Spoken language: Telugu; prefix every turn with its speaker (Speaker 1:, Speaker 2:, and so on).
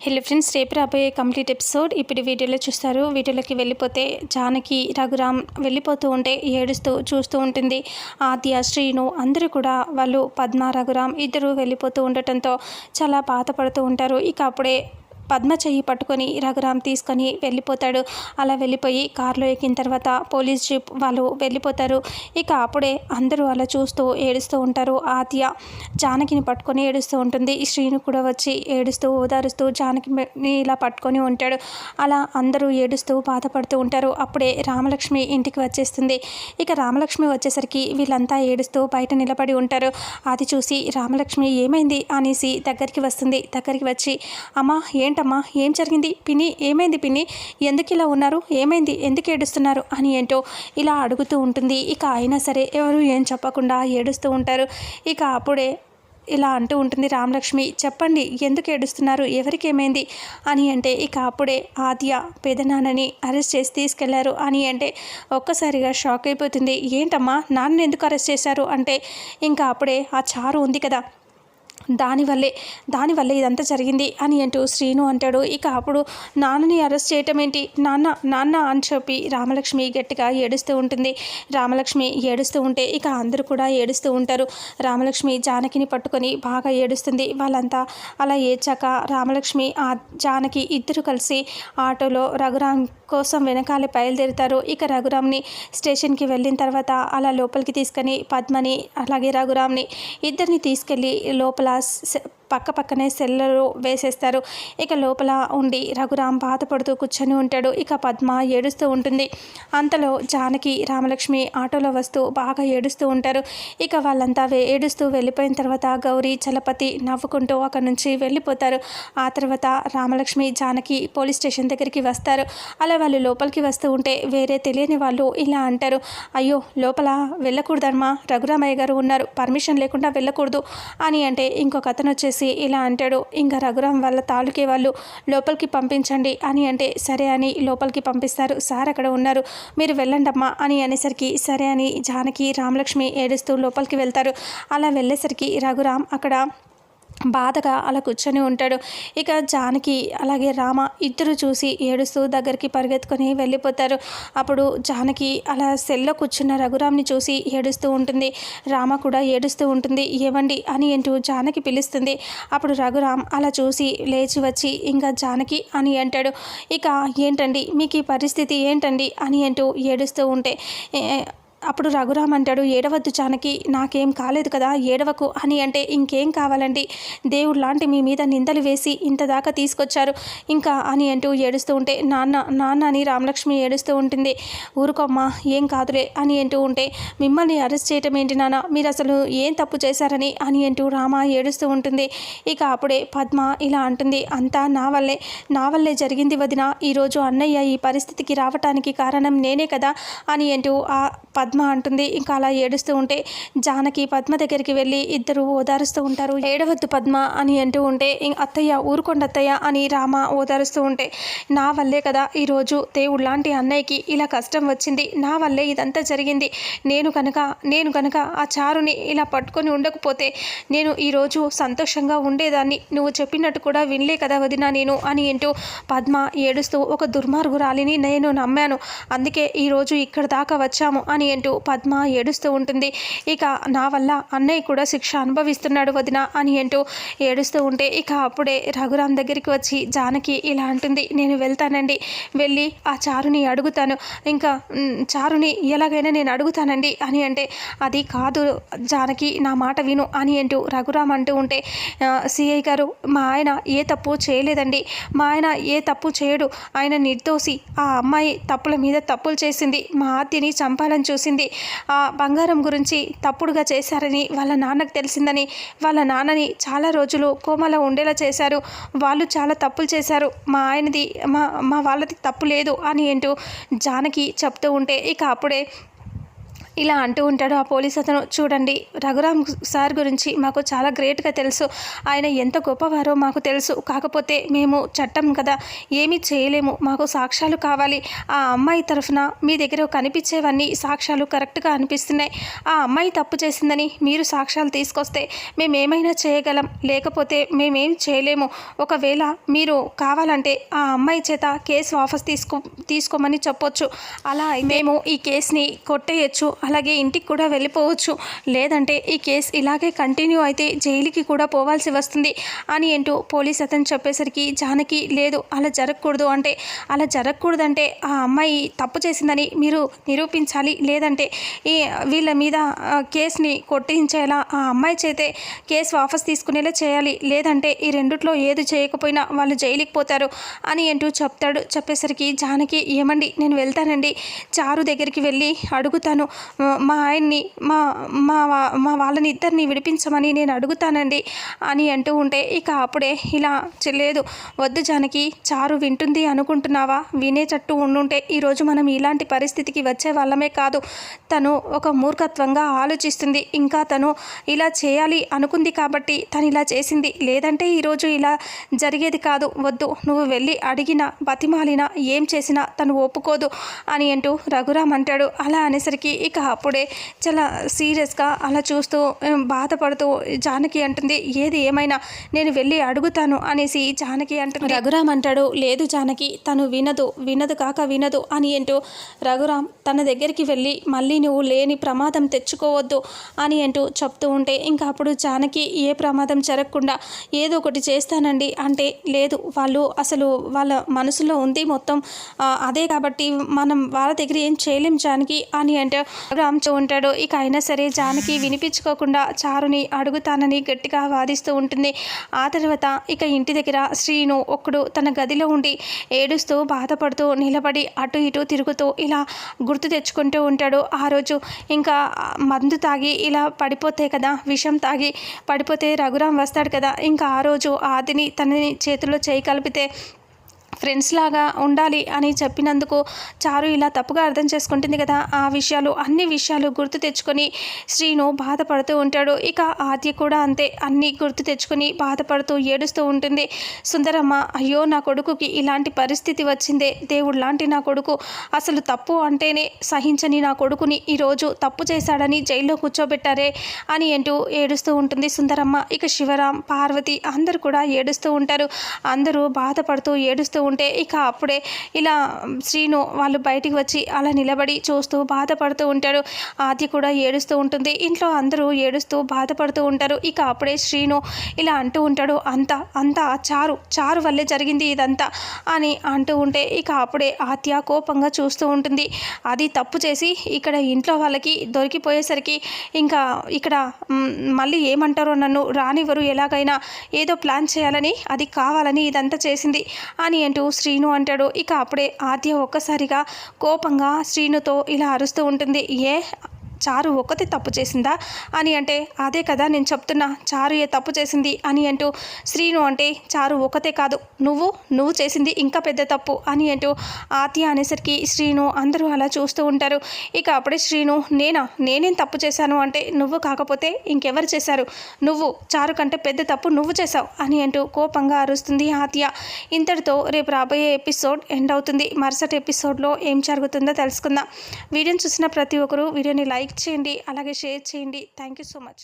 Speaker 1: హెల్లో ఫ్రెండ్స్ రేపు రాబోయే కంప్లీట్ ఎపిసోడ్ ఇప్పుడు వీడియోలో చూస్తారు. వీడియోలోకి వెళ్ళిపోతే జానకి రఘురామ్ వెళ్ళిపోతూ ఉంటే ఏడుస్తూ చూస్తూ ఉంటుంది. ఆద్య శ్రీను అందరూ కూడా వాళ్ళు పద్మ రఘురామ్ ఇద్దరు వెళ్ళిపోతూ ఉండటంతో చాలా బాధపడుతూ ఉంటారు. ఇక అప్పుడే పద్మ చెయ్యి పట్టుకొని రఘురామ్ తీసుకొని వెళ్ళిపోతాడు. అలా వెళ్ళిపోయి కారులో ఎక్కిన తర్వాత పోలీస్ జీప్ వాళ్ళు వెళ్ళిపోతారు. ఇక అప్పుడే అందరూ అలా చూస్తూ ఏడుస్తూ ఉంటారు. ఆత్య జానకిని పట్టుకొని ఏడుస్తూ ఉంటుంది. శ్రీను కూడా వచ్చి ఏడుస్తూ ఓదారుస్తూ జానకిని ఇలా పట్టుకొని ఉంటాడు. అలా అందరూ ఏడుస్తూ బాధపడుతూ ఉంటారు. అప్పుడే రామలక్ష్మి ఇంటికి వచ్చేస్తుంది. ఇక రామలక్ష్మి వచ్చేసరికి వీళ్ళంతా ఏడుస్తూ బయట నిలబడి ఉంటారు. అది చూసి రామలక్ష్మి ఏమైంది? అనేసి దగ్గరికి వస్తుంది. దగ్గరికి వచ్చి అమ్మ ఏంటి ఏంటమ్మా? ఏం జరిగింది? పిన్ని ఏమైంది పిన్ని? ఎందుకు ఇలా ఉన్నారు? ఏమైంది? ఎందుకు ఏడుస్తున్నారు? అని ఏంటో ఇలా అడుగుతూ ఉంటుంది. ఇక అయినా సరే ఎవరు ఏం చెప్పకుండా ఏడుస్తూ ఉంటారు. ఇక అప్పుడే ఇలా అంటూ ఉంటుంది రామలక్ష్మి చెప్పండి ఎందుకు ఏడుస్తున్నారు? ఎవరికి ఏమైంది? అని అంటే ఇక అప్పుడే ఆద్య పెదనాన్నని అరెస్ట్ చేసి తీసుకెళ్ళారు. అని అంటే ఒక్కసారిగా షాక్ అయిపోతుంది. ఏంటమ్మా? నాన్న ఎందుకు అరెస్ట్ చేశారు? అంటే ఇంకా అప్పుడే ఆ చారు ఉంది కదా దానివల్లే దానివల్లే ఇదంతా జరిగింది అని అంటూ శ్రీను అంటాడు. ఇక అప్పుడు నాన్నని అరెస్ట్ చేయటం ఏంటి నాన్న నాన్న అని చెప్పి రామలక్ష్మి గట్టిగా ఏడుస్తూ ఉంటుంది. రామలక్ష్మి ఏడుస్తూ ఉంటే ఇక అందరూ కూడా ఏడుస్తూ ఉంటారు. రామలక్ష్మి జానకిని పట్టుకొని బాగా ఏడుస్తుంది. వాళ్ళంతా అలా ఏడ్చాక రామలక్ష్మి ఆ జానకి ఇద్దరు కలిసి ఆటోలో రఘురామ్ కోసం వెనకాలే బయలుదేరుతారు. ఇక రఘురామ్ని స్టేషన్కి వెళ్ళిన తర్వాత అలా లోపలికి తీసుకొని పద్మని అలాగే రఘురామ్ని ఇద్దరిని తీసుకెళ్ళి లోపల స- పక్క పక్కనే సెల్లలు వేసేస్తారు. ఇక లోపల ఉండి రఘురామ్ బాధపడుతూ కూర్చొని ఉంటాడు. ఇక పద్మ ఏడుస్తూ ఉంటుంది. అంతలో జానకి రామలక్ష్మి ఆటోలో వస్తూ బాగా ఏడుస్తూ ఉంటారు. ఇక వాళ్ళంతా ఏడుస్తూ వెళ్ళిపోయిన తర్వాత గౌరీ చలపతి నవ్వుకుంటూ అక్కడి నుంచి వెళ్ళిపోతారు. ఆ తర్వాత రామలక్ష్మి జానకి పోలీస్ స్టేషన్ దగ్గరికి వస్తారు. అలా వాళ్ళు లోపలికి వస్తూ ఉంటే వేరే తెలియని వాళ్ళు ఇలా అంటారు. అయ్యో లోపల వెళ్ళకూడదమ్మా. రఘురామయ్య గారు ఉన్నారు. పర్మిషన్ లేకుండా వెళ్ళకూడదు అని అంటే ఇంకొక అతను వచ్చేసి ఇలా అంటాడు ఇంకా రఘురామ్ వాళ్ళ తాలూకే వాళ్ళు లోపలికి పంపించండి అని అంటే సరే అని లోపలికి పంపిస్తారు. సార్ అక్కడ ఉన్నారు మీరు వెళ్ళండమ్మా అని అనేసరికి సరే అని జానకి రామలక్ష్మి ఏడుస్తూ లోపలికి వెళ్తారు. అలా వెళ్ళేసరికి రఘురామ్ అక్కడ బాధగా అలా కూర్చొని ఉంటాడు. ఇక జానకి అలాగే రామ ఇద్దరు చూసి ఏడుస్తూ దగ్గరికి పరిగెత్తుకొని వెళ్ళిపోతారు. అప్పుడు జానకి అలా సెల్లో కూర్చున్న రఘురామ్ని చూసి ఏడుస్తూ ఉంటుంది. రామ కూడా ఏడుస్తూ ఉంటుంది. ఏవండి? అని అంటూ జానకి పిలుస్తుంది. అప్పుడు రఘురామ్ అలా చూసి లేచి వచ్చి ఇంకా జానకి అని అంటాడు. ఇక ఏంటండి? మీకు ఈ పరిస్థితి ఏంటండి? అని అంటూ ఏడుస్తూ ఉంటే అప్పుడు రఘురామ్ అంటాడు ఏడవద్దు జానకి నాకేం కాలేదు కదా ఏడవకు. అని అంటే ఇంకేం కావాలండి? దేవుడు లాంటి మీ మీద నిందలు వేసి ఇంత దాకా తీసుకొచ్చారు. ఇంకా అని అంటూ ఏడుస్తూ ఉంటే నాన్న నాన్న అని రామలక్ష్మి ఏడుస్తూ ఉంటుంది. ఊరుకోమ్మా ఏం కాదులే అని అంటూ ఉంటే మిమ్మల్ని అరెస్ట్ చేయటం ఏంటి నాన్న? మీరు అసలు ఏం తప్పు చేశారని అని అంటూ రామ ఏడుస్తూ ఉంటుంది. ఇక అప్పుడే పద్మ ఇలా అంటుంది అంతా నా వల్లే. నా వల్లే జరిగింది వదిన. ఈరోజు అన్నయ్య ఈ పరిస్థితికి రావటానికి కారణం నేనే కదా అని అంటూ ఆ పద్మ పద్మ అంటుంది. ఇంకా అలా ఏడుస్తూ ఉంటే జానకి పద్మ దగ్గరికి వెళ్ళి ఇద్దరు ఓదారుస్తూ ఉంటారు. ఏడవద్దు పద్మ అని అంటూ ఉంటే అత్తయ్య ఊరుకోండి అత్తయ్య అని రామ ఓదారుస్తూ ఉంటే నా వల్లే కదా ఈరోజు దేవుడు లాంటి అన్నయ్యకి ఇలా కష్టం వచ్చింది. నా వల్లే ఇదంతా జరిగింది. నేను కనుక నేను కనుక ఆ చారుని ఇలా పట్టుకొని ఉండకపోతే నేను ఈరోజు సంతోషంగా ఉండేదాన్ని. నువ్వు చెప్పినట్టు కూడా వినలే కదా వదినా నేను అని అంటూ పద్మ ఏడుస్తూ ఒక దుర్మార్గురాలిని నేను నమ్మాను. అందుకే ఈరోజు ఇక్కడ దాకా వచ్చాము అని అంటూ పద్మ ఏడుస్తూ ఉంటుంది. ఇక నా వల్ల అన్నయ్య కూడా శిక్ష అనుభవిస్తున్నాడు వదిన అని అంటూ ఏడుస్తూ ఉంటే ఇక అప్పుడే రఘురామ్ దగ్గరికి వచ్చి జానకి ఇలా అంటుంది. నేను వెళ్తానండి. వెళ్ళి ఆ చారుని అడుగుతాను. ఇంకా చారుని ఎలాగైనా నేను అడుగుతానండి అని అంటే అది కాదు జానకి నా మాట విను అని అంటూ రఘురామ్ అంటూ ఉంటే సిఐ గారు మా ఆయన ఏ తప్పు చేయలేదండి. మా ఆయన ఏ తప్పు చేయడు. ఆయన నిర్దోషి. ఆ అమ్మాయి తప్పుల మీద తప్పులు చేసింది. మా ఆత్యని చంపాలని చూసి తెలిసింది. ఆ బంగారం గురించి తప్పుడుగా చేశారని వాళ్ళ నాన్నకు తెలిసిందని వాళ్ళ నాన్నని చాలా రోజులు కోమలో ఉండేలా చేశారు. వాళ్ళు చాలా తప్పులు చేశారు. మా ఆయనది మా మా వాళ్ళది తప్పు లేదు అని అంటూ జానకి చెప్తూ ఉంటే ఇక అప్పుడే ఇలా అంటూ ఉంటాడు ఆ పోలీస్ అతను. చూడండి రఘురామ్ సార్ గురించి మాకు చాలా గ్రేట్గా తెలుసు. ఆయన ఎంత గొప్పవారో మాకు తెలుసు. కాకపోతే మేము చట్టం కదా ఏమీ చేయలేము. మాకు సాక్ష్యాలు కావాలి. ఆ అమ్మాయి తరఫున మీ దగ్గర కనిపించేవన్నీ సాక్ష్యాలు కరెక్ట్గా అనిపిస్తున్నాయి. ఆ అమ్మాయి తప్పు చేసిందని మీరు సాక్ష్యాలు తీసుకొస్తే మేమేమైనా చేయగలం. లేకపోతే మేమేం చేయలేము. ఒకవేళ మీరు కావాలంటే ఆ అమ్మాయి చేత కేసు వాపస్ తీసుకో తీసుకోమని చెప్పొచ్చు. అలా మేము ఈ కేసుని కొట్టేయచ్చు. అలాగే ఇంటికి కూడా వెళ్ళిపోవచ్చు. లేదంటే ఈ కేసు ఇలాగే కంటిన్యూ అయితే జైలుకి కూడా పోవాల్సి వస్తుంది అని అంటూ పోలీస్ అతను చెప్పేసరికి జానకి లేదు అలా జరగకూడదు అంటే అలా జరగకూడదంటే ఆ అమ్మాయి తప్పు చేసిందని మీరు నిరూపించాలి. లేదంటే ఈ వీళ్ళ మీద కేసుని కొట్టించేలా ఆ అమ్మాయి చేతే కేసు వాపస్ తీసుకునేలా చేయాలి. లేదంటే ఈ రెండిట్లో ఏది చేయకపోయినా వాళ్ళు జైలుకి పోతారు అని అంటూ చెప్తాడు. చెప్పేసరికి జానకి ఏమండి? నేను వెళ్తానండి. చారు దగ్గరికి వెళ్ళి అడుగుతాను. మా ఆయన్ని మా మా మా వాళ్ళని ఇద్దరిని విడిపించమని నేను అడుగుతానండి అని అంటూ ఉంటే ఇక అప్పుడే ఇలా లేదు వద్దు జానకి చారు వింటుంది అనుకుంటున్నావా? వినేటట్టు ఉండుంటే ఈరోజు మనం ఇలాంటి పరిస్థితికి వచ్చే వాళ్ళమే కాదు. తను ఒక మూర్ఖత్వంగా ఆలోచిస్తుంది. ఇంకా తను ఇలా చేయాలి అనుకుంది కాబట్టి తను ఇలా చేసింది. లేదంటే ఈరోజు ఇలా జరిగేది కాదు. వద్దు నువ్వు వెళ్ళి అడిగినా బతిమాలినా ఏం చేసినా తను ఒప్పుకోదు అని అంటూ రఘురామ్ అంటాడు. అలా అనేసరికి ఇక అప్పుడే చాలా సీరియస్గా అలా చూస్తూ బాధపడుతూ జానకి అంటుంది ఏది ఏమైనా నేను వెళ్ళి అడుగుతాను అనేసి జానకి అంటుంది. రఘురామ్ అంటాడు లేదు జానకి తను వినదు వినదు కాక వినదు అని అంటూ రఘురామ్ తన దగ్గరికి వెళ్ళి మళ్ళీ నువ్వు లేని ప్రమాదం తెచ్చుకోవద్దు అని అంటూ చెప్తూ ఉంటే ఇంకా అప్పుడు జానకి ఏ ప్రమాదం జరగకుండా ఏదో ఒకటి చేస్తానండి అంటే లేదు వాళ్ళు అసలు వాళ్ళ మనసులో ఉంది మొత్తం అదే కాబట్టి మనం వాళ్ళ దగ్గర ఏం చేయలేం జానకి అని అంటే రామ్ ఉంటాడు ఇక అయినా సరే జానకి వినిపించుకోకుండా చారుని అడుగుతానని గట్టిగా వాదిస్తూ ఉంటుంది. ఆ తర్వాత ఇక ఇంటి దగ్గర శ్రీను ఒక్కడు తన గదిలో ఉండి ఏడుస్తూ బాధపడుతూ నిలబడి అటు ఇటు తిరుగుతూ ఇలా గుర్తు తెచ్చుకుంటూ ఉంటాడు. ఆ రోజు ఇంకా మందు తాగి ఇలా పడిపోతే కదా విషం తాగి పడిపోతే రఘురాం వస్తాడు కదా. ఇంకా ఆ రోజు ఆదిని తనని చేతుల్లో చేయి కలిపితే ఫ్రెండ్స్ లాగా ఉండాలి అని చెప్పినందుకు చారు ఇలా తప్పుగా అర్థం చేసుకుంటుంది కదా. ఆ విషయాలు అన్ని విషయాలు గుర్తు తెచ్చుకొని శ్రీను బాధపడుతూ ఉంటాడు. ఇక ఆద్య కూడా అంతే అన్నీ గుర్తు తెచ్చుకొని బాధపడుతూ ఏడుస్తూ ఉంటుంది. సుందరమ్మ అయ్యో నా కొడుకుకి ఇలాంటి పరిస్థితి వచ్చిందే. దేవుడు లాంటి నా కొడుకు అసలు తప్పు అంటేనే సహించని నా కొడుకుని ఈరోజు తప్పు చేశాడని జైల్లో కూర్చోబెట్టారే అని అంటూ ఏడుస్తూ ఉంటుంది సుందరమ్మ. ఇక శివరాం పార్వతి అందరూ కూడా ఏడుస్తూ ఉంటారు. అందరూ బాధపడుతూ ఏడుస్తూ ఉంటే ఇక అప్పుడే ఇలా శ్రీను వాళ్ళు బయటికి వచ్చి అలా నిలబడి చూస్తూ బాధపడుతూ ఉంటాడు. ఆది కూడా ఏడుస్తూ ఉంటుంది. ఇంట్లో అందరూ ఏడుస్తూ బాధపడుతూ ఉంటారు. ఇక అప్పుడే శ్రీను ఇలా అంటూ ఉంటాడు అంత అంతా చారు చారు వల్లే జరిగింది ఇదంతా అని అంటూ ఉంటే ఇక అప్పుడే ఆత్య కోపంగా చూస్తూ ఉంటుంది. అది తప్పు చేసి ఇక్కడ ఇంట్లో వాళ్ళకి దొరికిపోయేసరికి ఇంకా ఇక్కడ మళ్ళీ ఏమంటారో నన్ను? రానివ్వరు ఎలాగైనా. ఏదో ప్లాన్ చేయాలని అది కావాలని ఇదంతా చేసింది అని అంటూ శ్రీను అంటాడు. ఇక అప్పుడే ఆద్య ఒక్కసారిగా కోపంగా శ్రీనుతో ఇలా అరుస్తూ ఉంటుంది. ఏ చారు ఒక్కతే తప్పు చేసిందా? అని అంటే అదే కదా నేను చెప్తున్నా చారు ఏ తప్పు చేసింది? అని అంటూ శ్రీను అంటే చారు ఒక్కతే కాదు నువ్వు నువ్వు చేసింది ఇంకా పెద్ద తప్పు. అని అంటూ ఆత్య అనేసరికి శ్రీను అందరూ అలా చూస్తూ ఉంటారు. ఇక అప్పుడే శ్రీను నేనా? నేనేం తప్పు చేశాను అంటే నువ్వు కాకపోతే ఇంకెవరు చేశారు? నువ్వు చారు కంటే పెద్ద తప్పు నువ్వు చేశావు? అని అంటూ కోపంగా అరుస్తుంది ఆత్య. ఇంతటితో రేపు రాబోయే ఎపిసోడ్ ఎండ్ అవుతుంది. మరుసటి ఎపిసోడ్లో ఏం జరుగుతుందో తెలుసుకుందాం. వీడియోని చూసిన ప్రతి ఒక్కరూ వీడియోని లైక్ లైక్ చేయండి అలాగే షేర్ చేయండి. Thank you so much